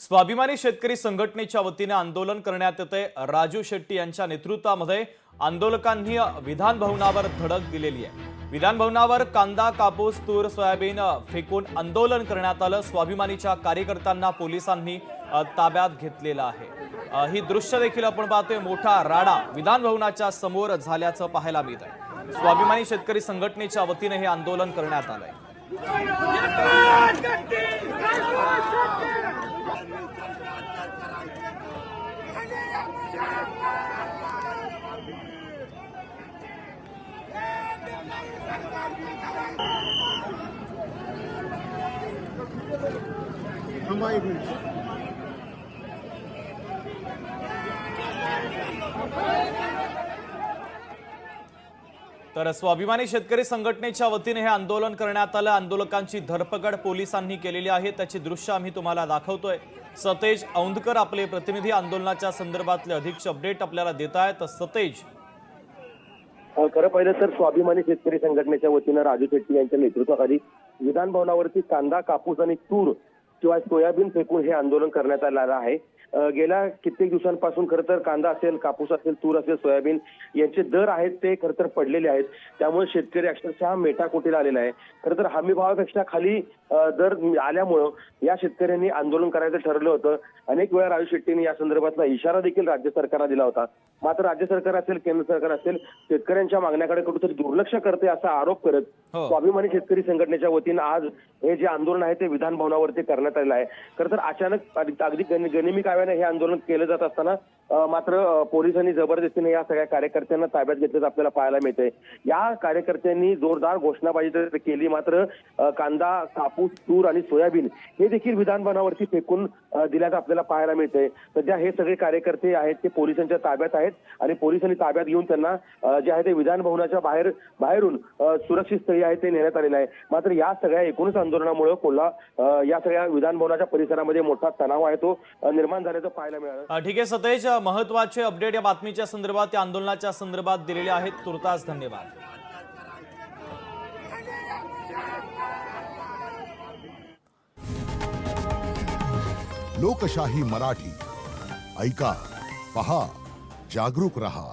स्वाभिमानी शेतकरी संघटनेच्या वतीने आंदोलन करण्यात येते राजू शेट्टी यांच्या नेतृत्वामध्ये आंदोलकांनी विधान भवनावर धडक दिलेली आहे विधान भवनावर कांदा कापूस तूर सोयाबीन फेकून आंदोलन करण्यात आलं स्वाभिमानीच्या कार्यकर्त्यांना पोलिसांनी ताब्यात घेतलेलं आहे ही दृश्य देखील आपण पाहतोय मोठा राडा विधान भवनाच्या समोर झाल्याचं पाहायला मिळत आहे स्वाभिमानी शेतकरी संघटनेच्या वतीने हे आंदोलन करण्यात आलंय थांबा एक मिनिट तर स्वाभिमानी शेतकरी संघटनेच्या वतीने हे आंदोलन करण्यात आलं. आंदोलकांची धरपकड पोलिसांनी केलेली आहे. त्याची दृश्य आम्ही तुम्हाला दाखवतोय. सतेज औंधकर आपले प्रतिनिधी आंदोलनाच्या संदर्भातले अधिकचे अपडेट आपल्याला देत आहेत. सतेज खरं पाहिलं तर स्वाभिमानी शेतकरी संघटनेच्या वतीनं राजू शेट्टी यांच्या नेतृत्वाखाली विधान भवनावरती कांदा कापूस आणि तूर शिवाय सोयाबीन फेकून हे आंदोलन करण्यात आलेलं आहे. गेल्या कित्येक दिवसांपासून खरं तर कांदा असेल कापूस असेल तूर असेल सोयाबीन यांचे दर आहेत ते खरं तर पडलेले आहेत. त्यामुळे शेतकरी अक्षरशः मेटाकोटीला आलेला आहे. खरं तर हमी भावापेक्षा खाली दर आल्यामुळं या शेतकऱ्यांनी आंदोलन करायचं ठरलं होतं. अनेक वेळा राजू शेट्टीने या संदर्भातला इशारा देखील राज्य सरकारला दिला होता. मात्र राज्य सरकार असेल केंद्र सरकार असेल शेतकऱ्यांच्या मागण्याकडे कुठेतरी दुर्लक्ष करते असा आरोप करत हो. स्वाभिमानी शेतकरी संघटनेच्या वतीनं आज हे जे आंदोलन आहे ते विधान भवनावरती करण्यात करण्यात आलेला आहे. खरं तर अचानक अगदी गनिमी काव्याने हे आंदोलन केलं जात असताना मात्र पोलिसांनी जबरदस्तीने या सगळ्या कार्यकर्त्यांना ताब्यात घेतल्याचं आपल्याला पाहायला मिळतंय. या कार्यकर्त्यांनी जोरदार घोषणाबाजी तर केली मात्र कांदा कापूस तूर आणि सोयाबीन हे देखील विधानभवनावरती फेकून दिल्याचं आपल्याला पाहायला मिळतंय. सध्या हे सगळे कार्यकर्ते आहेत ते पोलिसांच्या ताब्यात आहेत आणि पोलिसांनी ताब्यात घेऊन त्यांना जे आहे ते विधानभवनाच्या बाहेर बाहेरून सुरक्षित स्थळी आहे ते नेण्यात आलेलं आहे. मात्र या सगळ्या एकूणच आंदोलनामुळे कोल्हा या सगळ्या विधान भवनाच्या परिसरामध्ये मोठा तणाव आहे तो निर्माण झाल्याचं पाहायला मिळालं. ठीक आहे सतेज महत्त्वाचे अपडेट या बातमीच्या संदर्भात या आंदोलनाच्या संदर्भात दिलेले आहेत. तुर्तास धन्यवाद. लोकशाही मराठी. ऐका पहा जागरूक रहा.